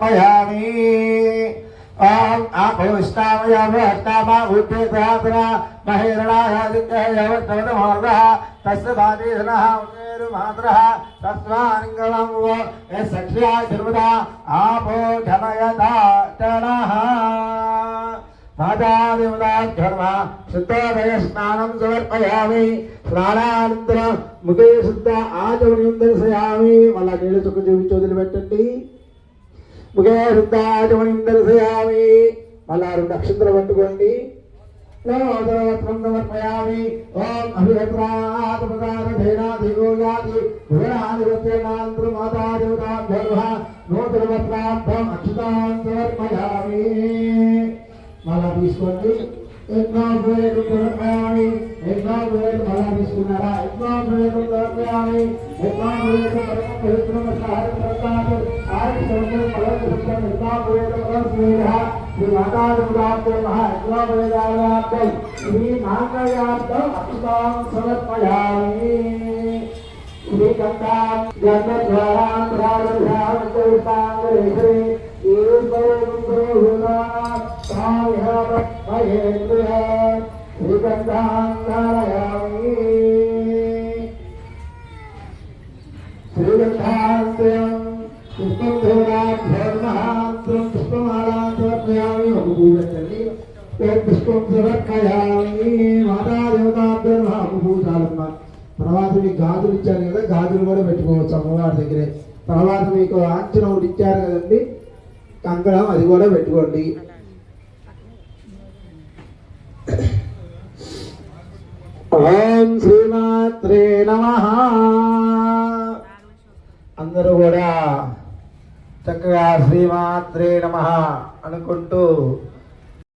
సమర్పయామి ओम आभयोष्टामयोष्टामाभूतेधात्रा महिरणायादित्यवतमोर्गः तस्य भातीधनः उमेरुमात्रः तस्माङ्गलं वो यक्षया सर्वदा आपो जनयता जनः मातादिवदाध्वर्म शुद्धोदयस्नानं समर्पयामि స్నానానంతరం ముఖే శుద్ధ ఆచమనియం దర్శయామి మళ్ళా నీళ్ళు చుక్క చూపించి వదిలిపెట్టండి ముఖే శుద్ధ ఆచమనం దర్శయామి మళ్ళా రెండు అక్షంతలు పట్టుకోండి. సమర్పయామి ఓం అభివత్రాత్మకారధేనాధిగోయాది భువనాధిపత్యేనాంతరం మాతాదేవతాభ్యర్వ నూతనవత్రార్థం అక్షతాం సమర్పయామి మళ్ళా తీసుకోండి. ఎన్నో వేలు దొరకాలి ఎన్నో వేలు మళ్ళా తీసుకున్నారా ఎన్నో వేలు దొరకాలి ఎన్నో పవిత్రమ సహాయ సమర్పయామి శ్రీకంఠాం జన్మద్వారాం ప్రారంభాం పుష్పం సమర్పయామి మాతాదేవతాభ్యర్మ ఒక తర్వాత మీకు గాజులు ఇచ్చారు కదా గాజులు కూడా పెట్టుకోవచ్చు అమ్మవారి దగ్గరే. తర్వాత మీకు ఆంచన ఒకటి ఇచ్చారు కదండి కంకణం అది కూడా పెట్టుకోండి. ఓం శ్రీమాత్రే నమ. అందరూ కూడా చక్కగా శ్రీమాత్రే నమ అనుకుంటూ